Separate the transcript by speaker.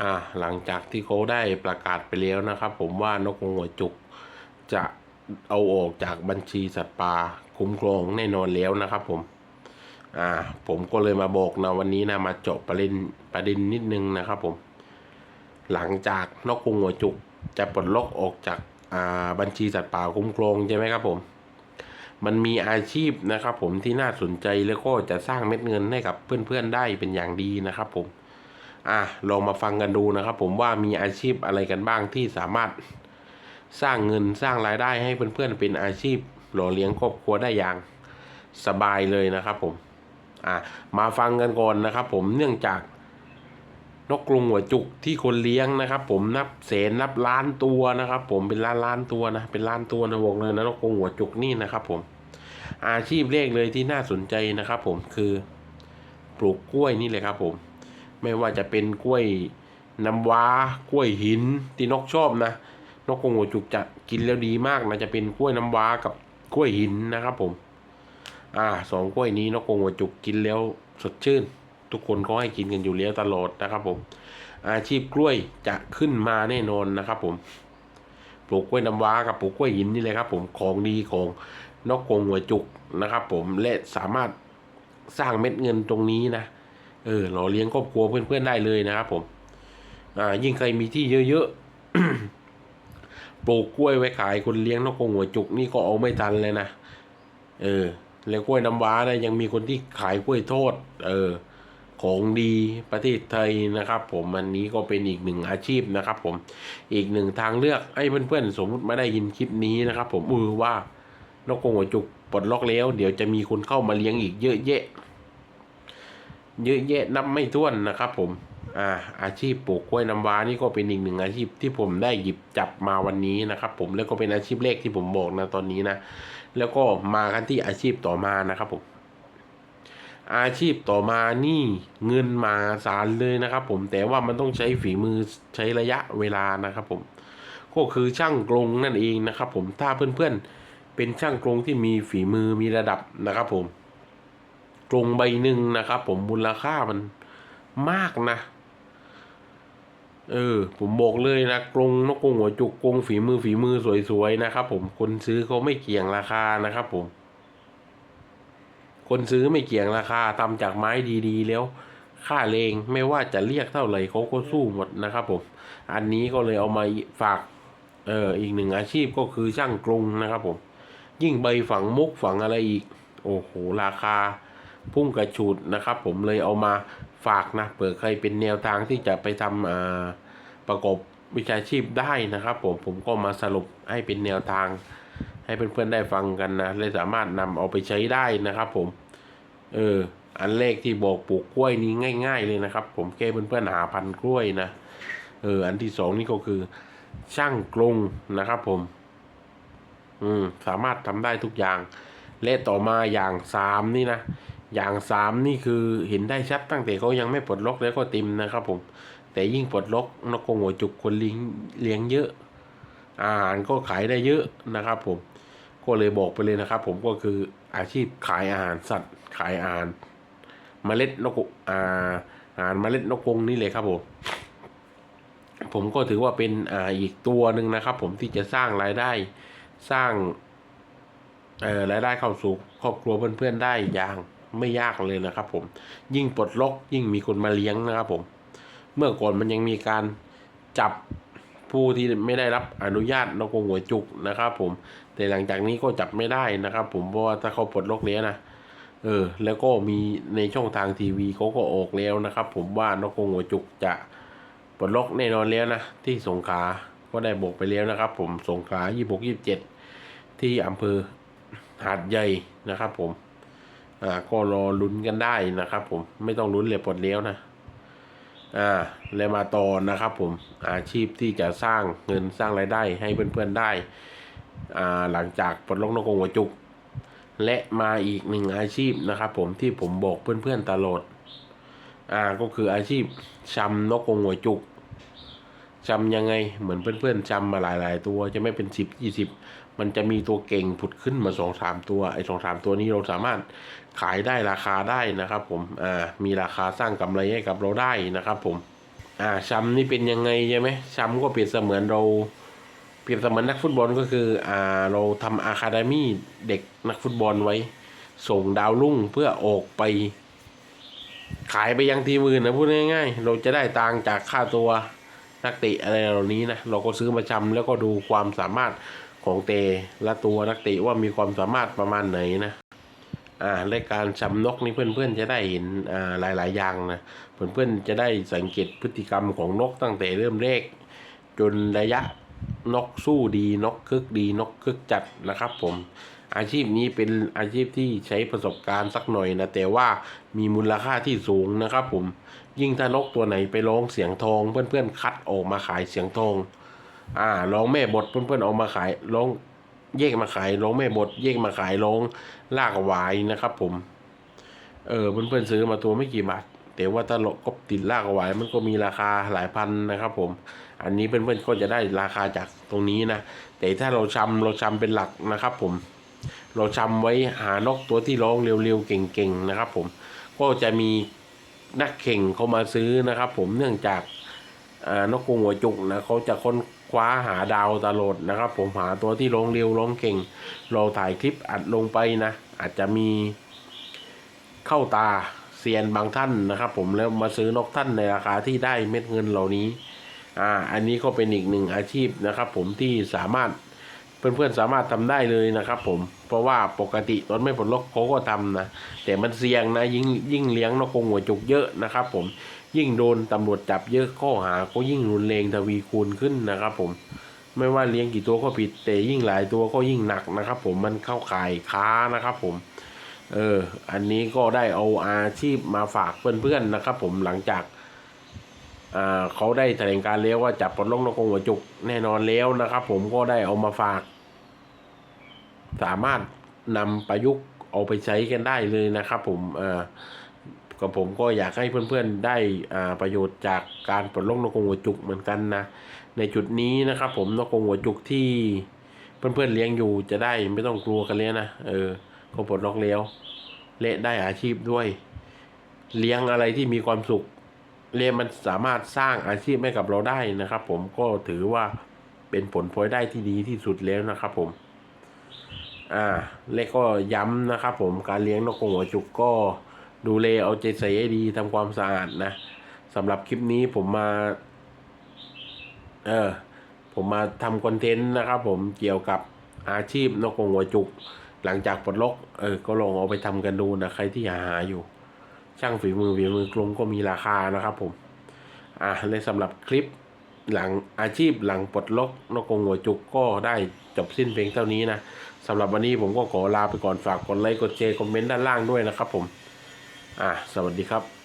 Speaker 1: อ่าหลังจากที่เขาได้ประกาศไปแล้วนะครับ ผมว่านกงหัวจุกจะเอาออกจากบัญชีสัตว์ป่าคุ้มครองแน่นอนแล้วนะครับผมอ่าผมก็เลยมาบอกนะวันนี้นะมาเจาะประเด็นประเด็นนิดนึงนะครับผม หลังจากนกกรงหัวจุกจะปลดล็อกออกจากอ่าบัญชีสัตว์ป่าคุ้มครองใช่ไหมครับผม มันมีอาชีพนะครับผมที่น่าสนใจแล้วก็จะสร้างเม็ดเงินให้กับเพื่อนๆได้เป็นอย่างดีนะครับผม อะลองมาฟังกันดูนะครับ ผมว่ามีอาชีพอะไรกันบ้างที่สามารถสร้างเงินสร้างรายได้ให้เพื่อนๆเป็นอาชีพหล่อเลี้ยงครอบครัวได้อย่างสบายเลยนะครับ ผมอะมาฟังกันก่อนนะครับ ผมเนื่องจากนกกรงหัวจุกที่คนเลี้ยงนะครับ ผมนับแสนนับล้านตัวนะครับ ผมเป็นล้านล้านตัวนะเป็นล้านตัวนะบอกเลยนะนกกรงหัวจุกนี่นะครับ ผม อาชีพแรกเลยที่น่าสนใจนะครับ ผมคือปลูกกล้วยนี่เลยครับ ผม ไม่ว่าจะเป็นกล้วยน้ำว้ากล้วยหินที่นกชอบนะนกกงหัวจุกจะกินแล้วดีมากนะจะเป็นกล้วยน้ำว้ากับกล้วยหินนะครับผม อ่าสองกล้วยนี้นกกงหัวจุกกินแล้วสดชื่น ทุกคนก็ให้กินกันอยู่แล้วตลอดนะครับผม อาชีพกล้วยจะขึ้นมาแน่นอนนะครับผมปลูกกล้วยน้ำว้ากับปลูกกล้วยหินนี่เลยครับ ผมของดีของนกกงหัวจุกนะครับ ผมและสามารถสร้างเม็ดเงินตรงนี้นะ เออหล่อเลี้ยงครอบครัวเพื่อนๆได้เลยนะครับผม อ่า ยิ่งใครมีที่เยอะๆ ปลูกกล้วยไว้ขายคนเลี้ยงนกกงหัวจุกนี่ก็เอาไม่ทันเลยนะ เออ แล้วกล้วยน้ำว้านะยังมีคนที่ขายกล้วยทอด เออ ของดีประเทศไทยนะครับ ผมอันนี้ก็เป็นอีกหนึ่งอาชีพนะครับ ผม อีกหนึ่งทางเลือกให้เพื่อนๆสมมติมาได้ยินคลิปนี้นะครับ ผมเออว่านกกงหัวจุกปลดล็อกแล้ว เดี๋ยวจะมีคนเข้ามาเลี้ยงอีกเยอะแยะ เยอะแยะนับไม่ถ้วนนะครับผมอ่าอาชีพปลูกกล้วยน้ำว้านี่ก็เป็นอีกหนึ่งอาชีพที่ผมได้หยิบจับมาวันนี้นะครับผมแล้วก็เป็นอาชีพแรกที่ผมบอกนะตอนนี้นะ แล้วก็มากันที่อาชีพต่อมานะครับผมอาชีพต่อมานี่เงินมาศาลเลยนะครับ ผมแต่ว่ามันต้องใช้ฝีมือใช้ระยะเวลานะครับผมก็คือช่างกรงนั่นเองนะครับผมถ้าเพื่อนๆเป็นช่างกรงที่มีฝีมือมีระดับนะครับผม กรงใบหนึ่งนะครับ ผมมูลค่ามันมากนะ เออ ผมบอกเลยนะกรงนกกรงหัวจุกกรงฝีมือฝีมือสวยๆนะครับ ผมคนซื้อเขาไม่เกี่ยงราคานะครับ ผม คนซื้อไม่เกี่ยงราคาทำจากไม้ดีๆ แล้วค่าเลงไม่ว่าจะเรียกเท่าไหร่เขาก็สู้หมดนะครับ ผม อันนี้ก็เลยเอามาฝาก เอออีกหนึ่งอาชีพก็คือช่างกรงนะครับ ผม ยิ่งใบฝังมุกฝังอะไรอีก โอ้โหราคา พุ่งกระฉูดนะครับ ผมเลยเอามาฝากนะเผื่อใครเป็นแนวทางที่จะไปทำประกอบวิชาชีพได้นะครับ ผมผมก็มาสรุปให้เป็นแนวทาง ให้เพื่อนๆได้ฟังกันนะและสามารถนำเอาไปใช้ได้นะครับ ผม เอออันแรกที่บอกปลูกกล้วยนี้ง่าย ๆ เลยนะครับ ผมแค่เพื่อนๆหาพันกล้วยนะเอออันที่สองนี่ก็คือ ช่างกรงนะครับผม อืมสามารถทำได้ทุกอย่าง และต่อมาอย่างสามนี่นะ อย่างสามนี่คือเห็นได้ชัดตั้งแต่เขายังไม่ปลดล็อกแล้วก็ติมนะครับผม แต่ยิ่งปลดล็อกนกกงหัวจุกคนเลี้ยงเลี้ยงเยอะ อาหารก็ขายได้เยอะนะครับผม ก็เลยบอกไปเลยนะครับผมก็คืออาชีพขายอาหารสัตว์ ขายอาหารเมล็ดนกอ่าอาหารเมล็ดนกกงนี่เลยครับผม ผมก็ถือว่าเป็นอ่าอีกตัวหนึ่งนะครับ ผมที่จะสร้างรายได้สร้างเอ่อรายได้เข้าสู่ครอบครัวเพื่อนๆได้อย่าง ไม่ยากเลยนะครับ ผมยิ่งปลดล็อกยิ่งมีคนมาเลี้ยงนะครับ ผม เมื่อก่อนมันยังมีการจับผู้ที่ไม่ได้รับอนุญาตนกงหัวจุกนะครับ ผม แต่หลังจากนี้ก็จับไม่ได้นะครับ ผมเพราะว่าถ้าเขาปลดล็อกแล้วนะเออ แล้วก็มีในช่องทางทีวีเขาก็ออกแล้วนะครับ ผมว่านกงหัวจุกจะปลดล็อกแน่นอนแล้วนะที่สงขลาก็ได้บอกไปแล้วนะครับ ผมสงขลายี่หกยี่สิบเจ็ดที่อำเภอหาดใหญ่นะครับผม อ่าก็รอลุ้นกันได้นะครับผมไม่ต้องลุ้นเลยปลดแล้วนะอ่าแล้วมาต่อนะครับผมอาชีพที่จะสร้างเงินสร้างรายได้ให้เพื่อนๆได้อ่าหลังจากปลดล็อกนกกงหัวจุก และมาอีกหนึ่งอาชีพนะครับผมที่ผมบอกเพื่อนๆตลอดอ่าก็คืออาชีพชำนกกงหัวจุกชำยังไงเหมือนเพื่อนๆชำมาหลาย ๆ ตัวจะไม่เป็นสิบยี่สิบ มันจะมีตัวเก่งผุดขึ้นมาสองสามตัวไอ้สองสามตัวนี้เราสามารถขายได้ราคาได้นะครับผมอ่ามีราคาสร้างกำไรให้กับเราได้นะครับผมอ่าช้ำนี่เป็นยังไงใช่ไหมช้ำก็เปรียบเสมือนเราเปรียบเสมือนนักฟุตบอลก็คืออ่าเราทำอาคาเดมี่เด็กนักฟุตบอลไว้ ส่งดาวรุ่งเพื่อออกไป ขายไปยังทีมอื่นนะพูดง่ายๆ เราจะได้ตังจากค่าตัวนักเตะอะไรเหล่านี้นะเราก็ซื้อมาชำแล้วก็ดูความสามารถ ของเตะและตัวนักเตะว่ามีความสามารถประมาณไหนนะอ่าและการชำนกนี่เพื่อนๆจะได้เห็นอ่าหลายๆอย่างนะเพื่อนๆจะได้สังเกตพฤติกรรมของนกตั้งแต่เริ่มแรกจนระยะนกสู้ดีนกคึกดีนกคึกจัดนะครับผม อาชีพนี้เป็นอาชีพที่ใช้ประสบการณ์สักหน่อยนะแต่ว่ามีมูลค่าที่สูงนะครับผม ยิ่งถ้านกตัวไหนไปร้องเสียงทอง เพื่อนๆคัดออกมาขายเสียงทอง อ่าร้องแม่บทเพื่อนๆเอามาขายร้องแยกมาขายร้องแม่บทแยกมาขายร้องลากวายนะครับ ผม เออเพื่อนๆซื้อมาตัวไม่กี่บาทแต่ว่าถ้าเราก็ติดลากวายมันก็มีราคาหลายพันนะครับ ผม อันนี้เพื่อนๆก็จะได้ราคาจากตรงนี้นะ แต่ถ้าเราชำเราชำเป็นหลักนะครับ ผม เราชำไว้หานกตัวที่ร้องเร็วๆเก่งๆนะครับ ผม ก็จะมีนักแข่งเขามาซื้อนะครับ ผมเนื่องจากอ่านกกรงหัวจุกนะเขาจะค้น คว้าหาดาวตลอดนะครับ ผมหาตัวที่ลงเร็วลงเก่ง เราถ่ายคลิปอัดลงไปนะ อาจจะมีเข้าตาเซียนบางท่านนะครับ ผมแล้วมาซื้อนกท่านในราคาที่ได้เม็ดเงินเหล่านี้อ่าอันนี้ก็เป็นอีกหนึ่งอาชีพนะครับ ผมที่สามารถ เพื่อนๆสามารถทำได้เลยนะครับ ผมเพราะว่าปกติตอนไม่ปลดล็อกเขาก็ทำนะแต่มันเสี่ยงนะยิ่งยิ่งเลี้ยงนกกงหัวจุกเยอะนะครับ ผมยิ่งโดนตำรวจจับเยอะข้อหาก็ยิ่งรุนแรงทวีคูณขึ้นนะครับ ผมไม่ว่าเลี้ยงกี่ตัวก็ผิดแต่ยิ่งหลายตัวก็ยิ่งหนักนะครับ ผมมันเข้าข่ายค้านะครับ ผม เออ อันนี้ก็ได้เอาอาชีพมาฝากเพื่อนๆนะครับ ผมหลังจาก เขาได้แถลงการแล้วว่าจับปลดล็อกนกกงหัวจุกแน่นอนแล้วนะครับ ผมก็ได้เอามาฝาก สามารถนำประยุกต์เอาไปใช้กันได้เลยนะครับ ผมอ่อกับผมก็อยากให้เพื่อนๆได้อ่าประโยชน์จากการปลดล็อกนกกงหัวจุกเหมือนกันนะ ในจุดนี้นะครับ ผมนกกงหัวจุกที่เพื่อนๆเลี้ยงอยู่จะได้ไม่ต้องกลัวกันเลยนะเออเขาปลดล็อกแล้วและได้อาชีพด้วย เลี้ยงอะไรที่มีความสุข เรียนมันสามารถสร้างอาชีพให้กับเราได้นะครับ ผมก็ถือว่าเป็นผลพลอยได้ที่ดีที่สุดแล้วนะครับผม อ่าและก็ย้ำนะครับ ผมการเลี้ยงนกกรงหัวจุกก็ดูแลเอาใจใส่ให้ดีทำความสะอาดนะสำหรับคลิปนี้ผมมา เออผมมาทำคอนเทนต์นะครับ ผมเกี่ยวกับอาชีพนกกรงหัวจุก หลังจากปลดล็อกเออก็ลองเอาไปทำกันดูนะใครที่หาหาอยู่ ช่างฝีมือฝีมือกลมก็มีราคานะครับผมอะและสำหรับคลิปหลังอาชีพหลังปลดล็อกนกกงหัวจุกก็ได้จบสิ้นเพียงเท่านี้นะสำหรับวันนี้ผมก็ขอลาไปก่อนฝากกดไลค์กดแชร์คอมเมนต์ด้านล่างด้วยนะครับผม อะสวัสดีครับ